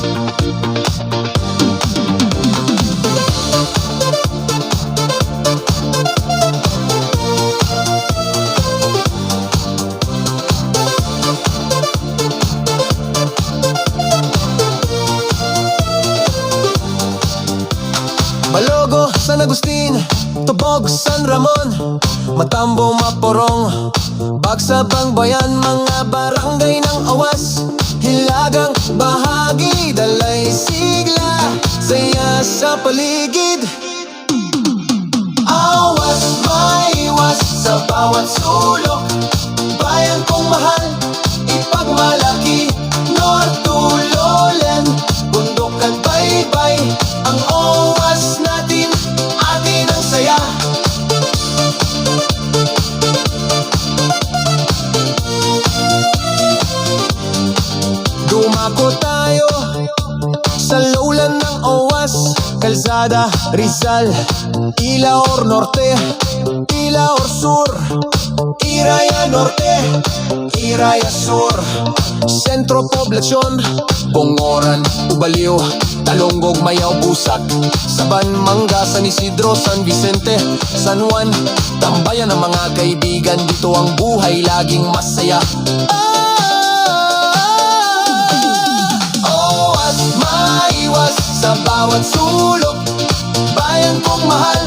Thank Malogo, San Agustin, Tubog, San Ramon Matambo, Maporong Bagsabang bayan, mga barangay ng awas Hilagang bahagi, dalay sigla Saya sa paligid. Awas, maiwas sa bawat sulok Bayan kong mahal, Dumako tayo sa lowland ng Owas Kalsada, Rizal, Ilaor Norte, Ilaor Sur Iraya Norte, Iraya Sur. Sentro Poblasyon, Bongoran, Ubaliw, Talonggog, Mayaw, Busak Saban, Manga, San Isidro, San Vicente, San Juan. Tambayan ng mga kaibigan, dito ang buhay laging masaya. Owas, bawat sulok. Bayan kong mahal,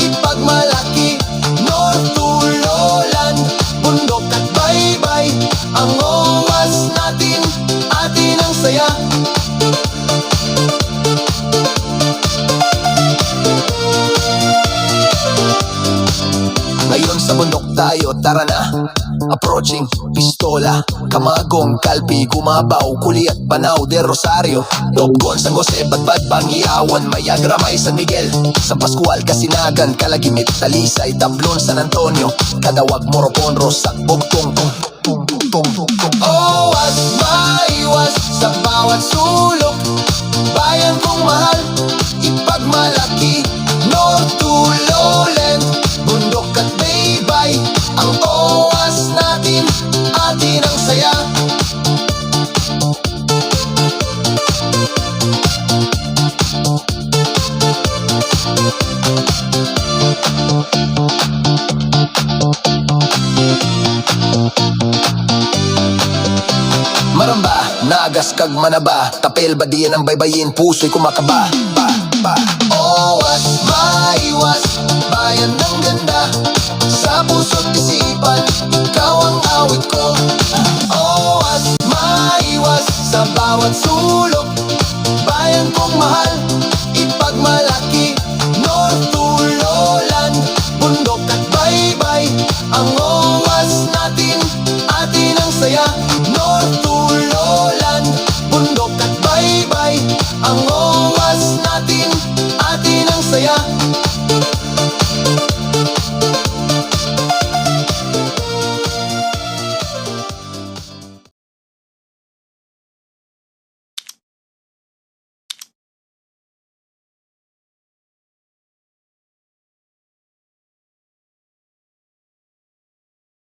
ipagmalaki. North to lowland, bundok at baybay. Ang owas natin, atin ang saya. Ngayon sa bundok tayo, tara na Approaching, pistola Kamagong, kalpi, gumabaw Kuli at panaw, de Rosario. Topgon, San Jose, Badbad, Bangiawan Mayagra, May, San Miguel. San Pascual, Kasinagan, Kalagimit, Talisay Tablon, San Antonio. Kadawag, Moropon, Rosak, Bugtong, Tung, Tung, Tung, Tung, Tung Owas, maiwas sa bawat sulok Maramba, nagas kag manaba. Tapel ba diyan ang baybayin, puso'y kumakaba. Ba, ba Owas, maiwas, bayan ng ganda Sa puso't isipan, ikaw ang awit ko